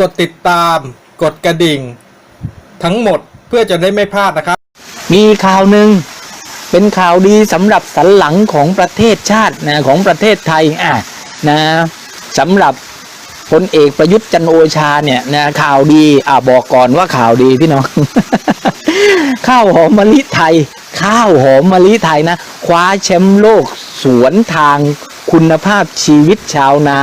กดติดตาม กดกระดิ่ง ทั้งหมดเพื่อจะได้ไม่พลาดนะครับ มีข่าวหนึ่งเป็นข่าวดีสำหรับสันหลังของประเทศชาตินะของประเทศไทยอะนะสำหรับพลเอกประยุทธ์จันโอชาเนี่ยนะข่าวดีอะบอกก่อนว่าข่าวดีพี่น้อง ข้าวหอมมะลิไทย ข้าวหอมมะลิไทยนะ คว้าแชมป์โลกสวนทางคุณภาพชีวิตชาวนา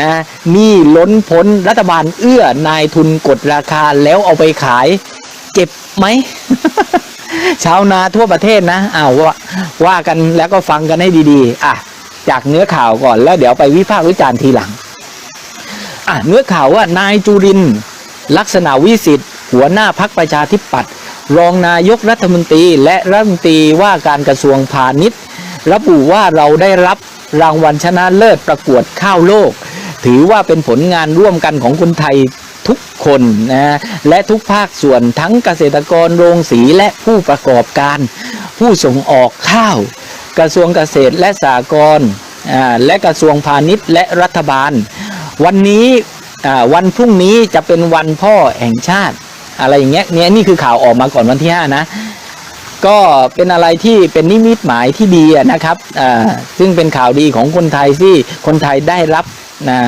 นะนี่ล้นพ้นรัฐบาลเอื้อนายทุนกดราคาแล้วเอาไปขายเจ็บไหมชาวนาทั่วประเทศนะอ้าวว่าว่ากันแล้วก็ฟังกันให้ดีๆ อะ จากเนื้อข่าวก่อนแล้วเดี๋ยวไปวิพากษ์วิจารณ์ทีหลัง อะเนื้อข่าวว่านายจุรินลักษณะวิสิทธิ์หัวหน้าพักประชาธิปัตย์รองนายกรัฐมนตรีและรัฐมนตรีว่าการกระทรวงพาณิชย์ระบุว่าเราได้รับรางวัลชนะเลิศประกวดข้าวโลก ถือว่าเป็นผลงานร่วมกันของคนไทยทุกคนนะและทุกภาคส่วนทั้งเกษตรกรโรงสีและผู้ประกอบการ ผู้ส่งออกข้าว กระทรวงเกษตรและสหกรณ์และกระทรวงพาณิชย์และรัฐบาล วันนี้วันพรุ่งนี้จะเป็นวันพ่อแห่งชาติ อะไรอย่างเงี้ยเนี่ยนี่คือข่าวออกมาก่อนวันที่ 5 นะ ก็เป็นอะไรที่เป็นนิมิตหมายที่ดีนะครับอ่าซึ่งเป็นข่าวดีของคนไทยที่คนไทยได้รับ นะ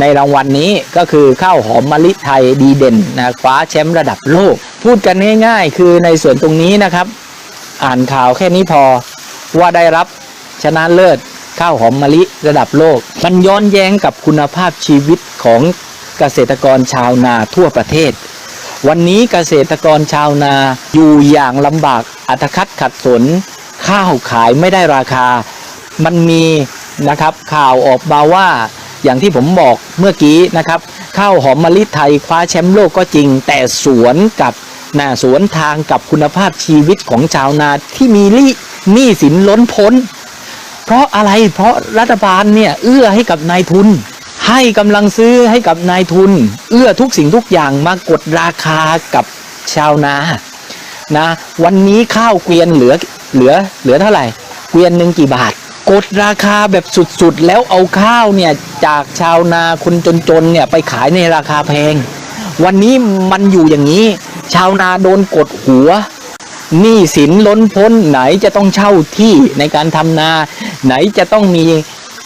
ในรางวัลนนี้ก็คือข้าวหอมมะลิไทยดีเด่นนะคว้าแชมป์ระดับโลก พูดกันง่ายๆ คือในส่วนตรงนี้นะครับ อ่านข่าวแค่นี้พอว่าได้รับชนะเลิศข้าวหอมมะลิระดับโลก มันย้อนแย้งกับคุณภาพชีวิตของเกษตรกรชาวนาทั่วประเทศ วันนี้เกษตรกรชาวนาอยู่อย่างลำบากอัตคัดขัดสน ข้าวขายไม่ได้ราคา มันมีนะครับข่าวออกมาว่า อย่างที่ผมบอกเมื่อกี้นะครับ ข้าวหอมมะลิไทยคว้าแชมป์โลกก็จริง แต่สวนกับนาสวนทางกับคุณภาพชีวิตของชาวนาที่มีหนี้หนี้สินล้นพ้น เพราะอะไรเพราะรัฐบาลเนี่ยเอื้อให้กับนายทุน ให้กำลังซื้อให้กับนายทุน เอื้อทุกสิ่งทุกอย่างมากดราคากับชาวนานะวันนี้ข้าวเกวียนเหลือเหลือเหลือเท่าไหร่ เกวียนหนึ่งกี่บาท กดราคาแบบสุดๆ แล้วเอาข้าวเนี่ย จากชาวนาคนจนๆเนี่ยไปขายในราคาแพง วันนี้มันอยู่อย่างนี้ ชาวนาโดนกดหัวหนี้สินล้นพ้นไหนจะต้องเช่าที่ในการทำนา ไหนจะต้องมี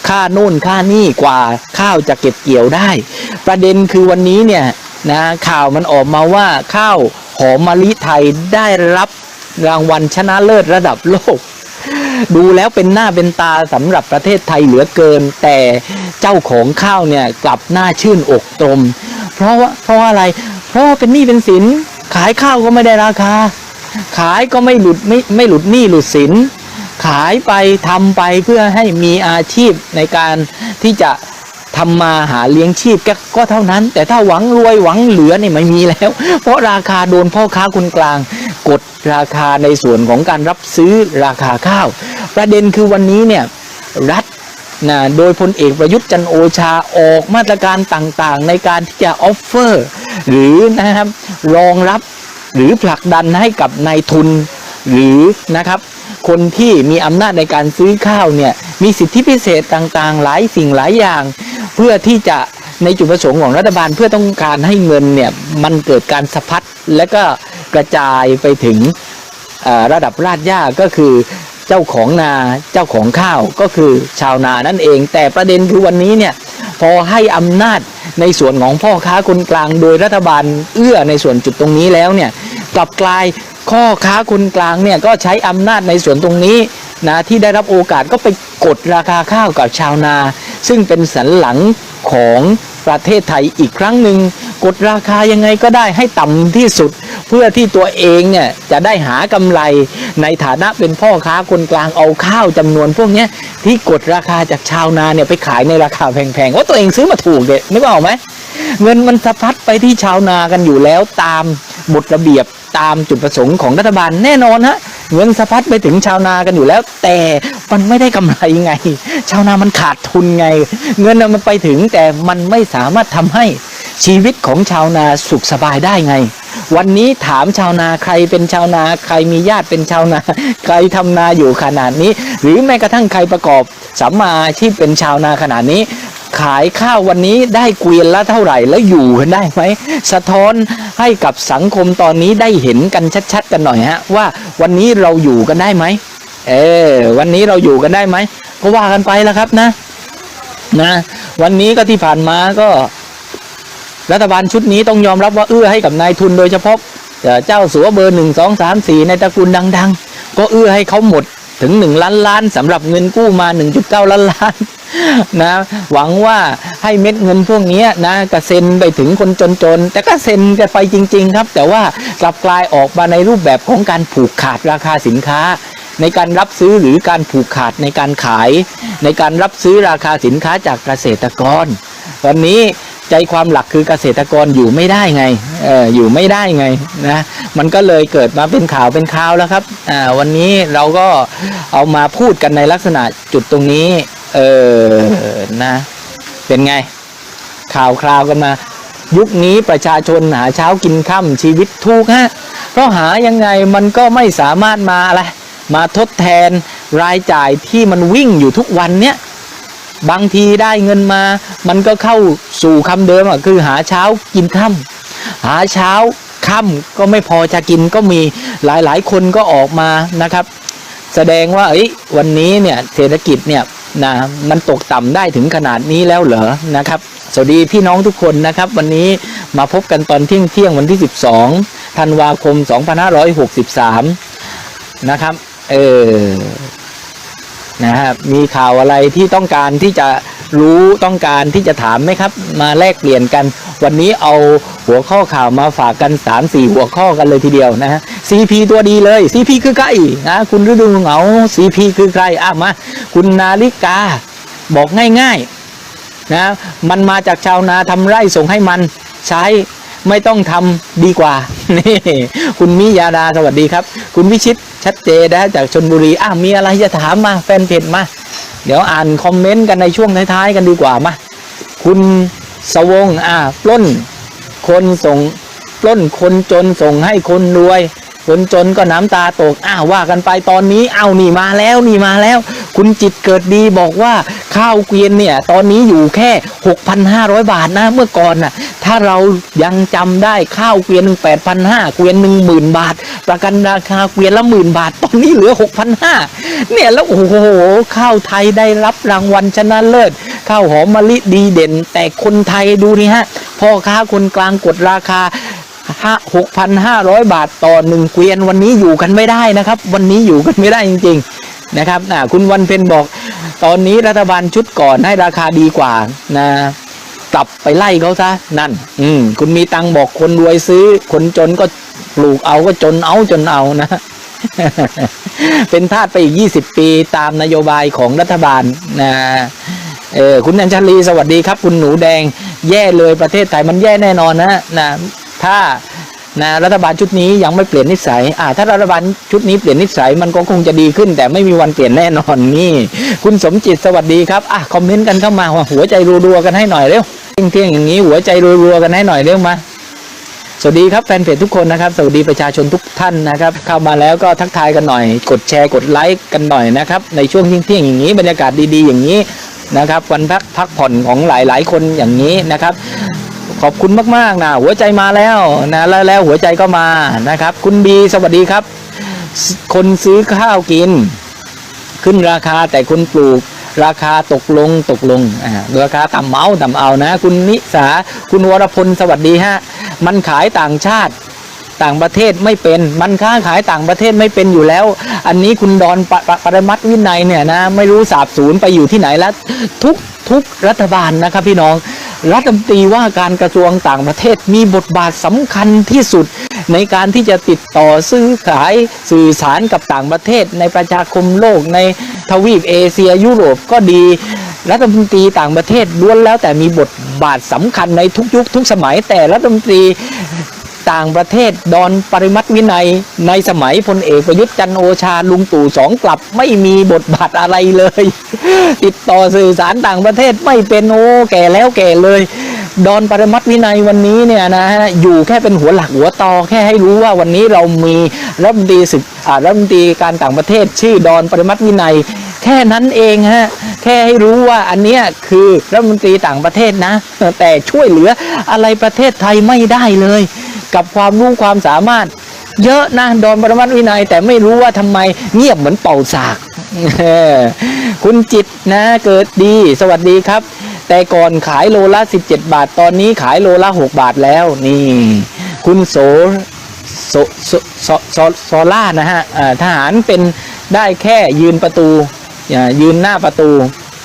ค่าโน่นค่านี่กว่าข้าวจะเก็บเกี่ยวได้ ประเด็นคือวันนี้เนี่ยนะข่าวมันออกมาว่าข้าวหอมมะลิไทยได้รับรางวัลชนะเลิศระดับโลก ดูแล้วเป็นหน้าเป็นตาสำหรับประเทศไทยเหลือเกิน แต่เจ้าของข้าวเนี่ยกลับหน้าชื่นอกตรม เพราะว่าเพราะว่าอะไร เพราะว่าเป็นหนี้เป็นสินขายข้าวก็ไม่ได้ราคา ขายก็ไม่หลุดไม่ไม่หลุดหนี้หลุดสิน ขายไปทำไปเพื่อให้มีอาชีพในการที่จะทำมาหาเลี้ยงชีพก็ก็เท่านั้น แต่ถ้าหวังรวยหวังเหลือเนี่ยไม่มีแล้ว เพราะราคาโดนพ่อค้าคนกลาง กดราคาในส่วนของการรับซื้อราคาข้าว ประเด็นคือวันนี้เนี่ยรัฐนะโดยพลเอกประยุทธ์จันโอชาออกมาตรการต่างๆ ในการที่จะออฟเฟอร์ หรือนะครับรองรับหรือผลักดันให้กับนายทุน หรือนะครับคนที่มีอำนาจในการซื้อข้าวเนี่ยมีสิทธิพิเศษต่างๆ หลายสิ่งหลายอย่าง เพื่อที่จะในจุดประสงค์ของรัฐบาลเพื่อต้องการให้เงินเนี่ยมันเกิดการสะพัดและก็ กระจายไปถึงระดับราดหญ้าก็คือเจ้าของนาเจ้าของข้าวก็คือชาวนานั่นเอง แต่ประเด็นคือวันนี้เนี่ยพอให้อำนาจในส่วนของพ่อค้าคนกลางโดยรัฐบาลเอื้อในส่วนจุดตรงนี้แล้วเนี่ยกลับกลายข้อค้าคนกลางเนี่ยก็ใช้อำนาจในส่วนตรงนี้นะที่ได้รับโอกาสก็ไปกดราคาข้าวกับชาวนา ซึ่งเป็นสันหลังของประเทศไทยอีกครั้งหนึ่งกดราคายังไงก็ได้ให้ต่ำที่สุด เพื่อที่ตัวเองเนี่ยจะได้หากำไรในฐานะเป็นพ่อค้าคนกลางเอาข้าวจำนวนพวกเนี้ที่กดราคาจากชาวนาเนี่ยไปขายในราคาแพงๆว่าตัวเองซื้อมาถูกเด็นึกออกไหมเงินมันสะพัดไปที่ชาวนากันอยู่แล้วตามบทระเบียบตามจุดประสงค์ของรัฐบาลแน่นอนฮะเงินสะพัดไปถึงชาวนากันอยู่แล้ว แต่มันไม่ได้กำไรไง ชาวนามันขาดทุนไง เงินมันไปถึงแต่มันไม่สามารถทำให้ชีวิตของชาวนาสุขสบายได้ไง วันนี้ถามชาวนาใครเป็นชาวนาใครมีญาติเป็นชาวนา ใครทำนาอยู่ขนาดนี้ หรือแม้กระทั่งใครประกอบสัมมาอาชีพเป็นชาวนาขนาดนี้ ขายข้าววันนี้ได้เกวียนละเท่าไหร่แล้วอยู่กันได้ไหมสะท้อนให้กับสังคมตอนนี้ได้เห็นกันชัดๆ กันหน่อยฮะว่าวันนี้เราอยู่กันได้ไหมเออวันนี้เราอยู่กันได้ไหมก็ว่ากันไปแล้วครับนะ นะ วันนี้ก็ที่ผ่านมาก็ รัฐบาลชุดนี้ต้องยอมรับว่าเอื้อให้กับนายทุนโดยเฉพาะเจ้าสัวเบอร์หนึ่งสองสามสี่ในตระกูลดัง ๆ ก็เอื้อให้เขาหมดถึงหนึ่งล้านล้านสำหรับเงินกู้มา 1.9 ล้านล้านนะหวังว่าให้เม็ดเงินพวกนี้นะกระเซ็นไปถึงคนจนๆ แต่ก็เซ็นกันไปจริง ๆ ครับ แต่ว่ากลับกลายออกมาในรูปแบบของการผูกขาดราคาสินค้า ในการรับซื้อหรือการผูกขาดในการขาย ในการรับซื้อราคาสินค้าจากเกษตรกร วันนี้ ใจความหลักคือเกษตรกรอยู่ไม่ได้ไงเอออยู่ไม่ได้ไงนะมันก็เลยเกิดมาเป็นข่าวเป็นข่าวแล้วครับอ่าวันนี้เราก็เอามาพูดกันในลักษณะจุดตรงนี้เออนะเป็นไง ข่าวคราวกันมา ยุคนี้ประชาชนหาเช้ากินค่ำชีวิตทุกข์ฮะเพราะหายังไงมันก็ไม่สามารถมาอะไรมาทดแทนรายจ่ายที่มันวิ่งอยู่ทุกวันเนี้ย บางทีได้เงินมา มันก็เข้าสู่คำเดิมอะคือหาเช้ากินค่ำหาเช้าค่ำก็ไม่พอจะกินก็มีหลายๆ คนก็ออกมานะครับ แสดงว่าเอ้ยวันนี้เนี่ยเศรษฐกิจเนี่ยนะมันตกต่ำได้ถึงขนาดนี้แล้วเหรอนะครับสวัสดีพี่น้องทุกคนนะครับ วันนี้มาพบกันตอนเที่ยงเที่ยงวันที่ 12ธันวาคม 2563 นะครับ เออ นะครับมีข่าวอะไรที่ต้องการที่จะรู้ต้องการที่จะถามไหมครับ มาแลกเปลี่ยนกัน วันนี้เอาหัวข้อข่าวมาฝากกัน 3 4 หัวข้อกันเลยทีเดียวนะฮะ CP ตัวดีเลย CP คือใครนะคุณฤดูเหงา CP คือใครอะมาคุณนาฬิกาบอกง่ายๆนะมันมาจากชาวนาทำไร่ส่งให้มันใช้ ไม่ต้องทำดีกว่า นี่ คุณมิยาดาสวัสดีครับ คุณวิชิตชัดเจนนะจากชนบุรีอะมีอะไรจะถามมาแฟนเพจมา เดี๋ยวอ่านคอมเมนต์กันในช่วงท้ายๆกันดีกว่ามา คุณสวงอะปล้น คนส่งปล้นคนจนส่งให้คนรวย คนจนก็น้ำตาตกอ้าวว่ากันไปตอนนี้เอานี่มาแล้วนี่มาแล้ว คุณจิตเกิดดีบอกว่า ข้าวเกวียนเนี่ยตอนนี้อยู่แค่ 6,500 บาทนะเมื่อก่อนน่ะถ้าเรายังจำได้ข้าวเกวียนหนึ่ง8,500เกวียนหนึ่งหมื่นบาท ประกันราคาเกวียนละหมื่นบาท ตอนนี้เหลือ6,500เนี่ยแล้วโอ้โหข้าวไทยได้รับรางวัลชนะเลิศข้าวหอมมะลิดีเด่น แต่คนไทยดูนี่ฮะพ่อค้าคนกลางกดราคาห้าหกพันห้าร้อยบาทต่อหนึ่งเกวียนวันนี้อยู่กันไม่ได้นะครับ วันนี้อยู่กันไม่ได้จริง ๆ นะครับนะคุณวันเพ็ญบอก ตอนนี้รัฐบาลชุดก่อนให้ราคาดีกว่านะกลับไปไล่เขาซะนั่น อืมคุณมีตังบอกคนรวยซื้อ คนจนก็ปลูกเอาก็จนเอาจนเอานะเป็นทาสไปอีก 20 ปีตามนโยบายของรัฐบาลนะเออคุณอัญชลีสวัสดีครับ คุณหนูแดงแย่เลยประเทศไทยมันแย่แน่นอนนะนะถ้า นะรัฐบาลชุดนี้ยังไม่เปลี่ยนนิสัยอ่าถ้ารัฐบาลชุดนี้เปลี่ยนนิสัยมันก็คงจะดีขึ้น แต่ไม่มีวันเปลี่ยนแน่นอนนี่ คุณสมจิตสวัสดีครับอะคอมเมนต์กันเข้ามาหัวใจรัวๆกันให้หน่อยเร็วเที่ยงๆอย่างนี้หัวใจรัวๆกันให้หน่อยเร็วมาสวัสดีครับแฟนเพจทุกคนนะครับ สวัสดีประชาชนทุกท่านนะครับ เข้ามาแล้วก็ทักทายกันหน่อย กดแชร์กดไลค์กันหน่อยนะครับ ในช่วงเที่ยงๆอย่างนี้บรรยากาศดีๆอย่างนี้นะครับวันพักพักผ่อนของหลายๆ คนอย่างนี้นะครับ ขอบคุณมากๆนะหัวใจมาแล้วนะแล้วแล้วหัวใจก็มานะครับ คุณบีสวัสดีครับ คนซื้อข้าวกิน ขึ้นราคาแต่คนปลูกราคาตกลงตกลงอ่าราคาต่ำเอาต่ำเอานะ คุณนิสาคุณวรพลสวัสดีฮะมันขายต่างชาติต่างประเทศไม่เป็นมันค้าขายต่างประเทศไม่เป็นอยู่แล้ว อันนี้คุณดอนปปปรมัตวินัยเนี่ยนะไม่รู้สาบสูญไปอยู่ที่ไหนแล้วทุกทุกรัฐบาลนะครับพี่น้อง รัฐมนตรีว่าการกระทรวงต่างประเทศมีบทบาทสำคัญที่สุด ในการที่จะติดต่อซื้อขายสื่อสารกับต่างประเทศ ในประชาคมโลกในทวีปเอเชียยุโรปก็ดีรัฐมนตรีต่างประเทศล้วนแล้วแต่มีบทบาทสำคัญในทุกยุคทุกสมัยแต่รัฐมนตรี ต่างประเทศดอนปริมัติวินัย ในสมัยพลเอกประยุทธ์จันโอชาลุงตู่สองกลับไม่มีบทบาทอะไรเลย ติดต่อสื่อสารต่างประเทศไม่เป็นโอ้แก่แล้วแก่เลยดอนปริมัติวินัยวันนี้เนี่ยนะฮะอยู่แค่เป็นหัวหลักหัวตอแค่ให้รู้ว่าวันนี้เรามีรัฐมนตรีศึกอ่ารัฐมนตรีการต่างประเทศ ชื่อดอนปริมัติวินัย แค่นั้นเองฮะแค่ให้รู้ว่าอันเนี้ยคือรัฐมนตรีต่างประเทศนะ แต่ช่วยเหลืออะไรประเทศไทยไม่ได้เลย กับความรู้ความสามารถ เยอะนะดอนปรมัตวินัย แต่ไม่รู้ว่าทำไมเงียบเหมือนเป่าสากคุณจิตนะเกิดดีสวัสดีครับ แต่ก่อนขายโลละ 17 บาท ตอนนี้ขายโลละ 6 บาทแล้วนี่ คุณโสโซโซโซโซโซล่านะฮะทหารเป็นได้แค่ยืนประตูอ่ายืนหน้าประตู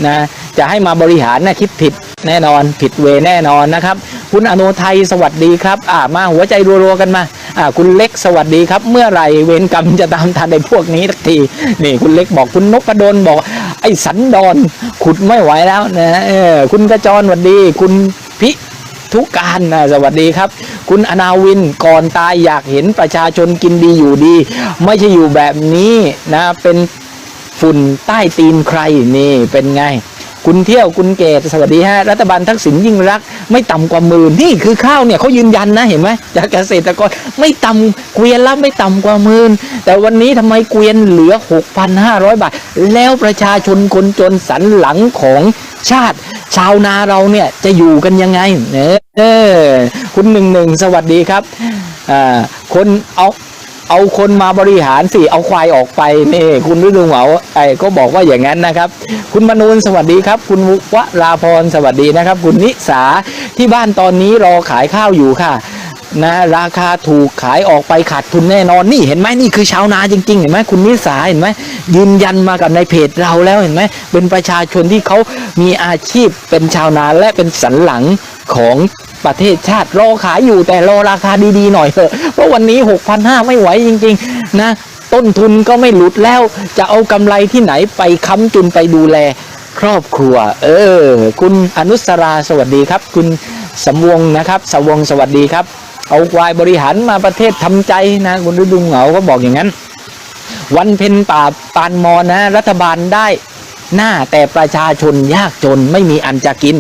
นะจะให้มาบริหารนะคิดผิดแน่นอนผิดเวแน่นอนนะครับ คุณอโนไทยสวัสดีครับ อ่ามาหัวใจรัวๆกันมา อ่า คุณเล็กสวัสดีครับ เมื่อไหร่เวรกรรมจะตามทันในพวกนี้สักทีนี่คุณเล็กบอกคุณนพดลบอก ไอ้สันดอนขุดไม่ไหวแล้วนะเออคุณกระจรสวัสดี คุณพิทุกการนะสวัสดีครับ คุณอนาวินก่อนตายอยากเห็นประชาชนกินดีอยู่ดี ไม่ใช่อยู่แบบนี้นะเป็นฝุ่นใต้ตีนใครนี่เป็นไง คุณเที่ยวคุณเกตสวัสดีฮะรัฐบาลทักษิณยิ่งรัก ไม่ต่ำกว่าหมื่นนี่คือข้าวเนี่ยเขายืนยันนะเห็นไหมจากเกษตรกรไม่ต่ำเกวียนละไม่ต่ำกว่าหมื่นแต่วันนี้ทำไมเกวียนเหลือ 6,500 บาท แล้วประชาชนคนจนสันหลังของชาติ ชาวนาเราเนี่ยจะอยู่กันยังไงเนอะเออคุณหนึ่งหนึ่งสวัสดีครับอ่าคนเอา เอาคนมาบริหารสิเอาควายออกไปนี่คุณฤดูเหมาไอ้ก็บอกว่าอย่างนั้นนะครับ คุณมนูนสวัสดีครับ คุณวราพรสวัสดีนะครับ คุณนิสาที่บ้านตอนนี้รอขายข้าวอยู่ค่ะนะราคาถูกขายออกไปขาดทุนแน่นอนนี่เห็นไหมนี่คือชาวนาจริงๆเห็นไหมคุณนิสาเห็นไหมยืนยันมากับในเพจเราแล้วเห็นไหมเป็นประชาชนที่เขามีอาชีพเป็นชาวนาและเป็นสันหลังของ ประเทศชาติรอขายอยู่แต่รอราคาดีๆหน่อยเถอะเพราะวันนี้ 6,500 ไม่ไหวจริง ๆ นะ ต้นทุนก็ไม่หลุดแล้ว จะเอากำไรที่ไหนไปค้ำจุนไปดูแลครอบครัว เออ คุณอนุสราสวัสดีครับ คุณสำวงนะครับสวงสวัสดีครับ เอาควายบริหารมาประเทศทำใจนะคุณฤดูเหงาก็บอกอย่างนั้น วันเพ็ญป่าปานมอนะ รัฐบาลได้หน้าแต่ประชาชนยากจนไม่มีอันจะกิน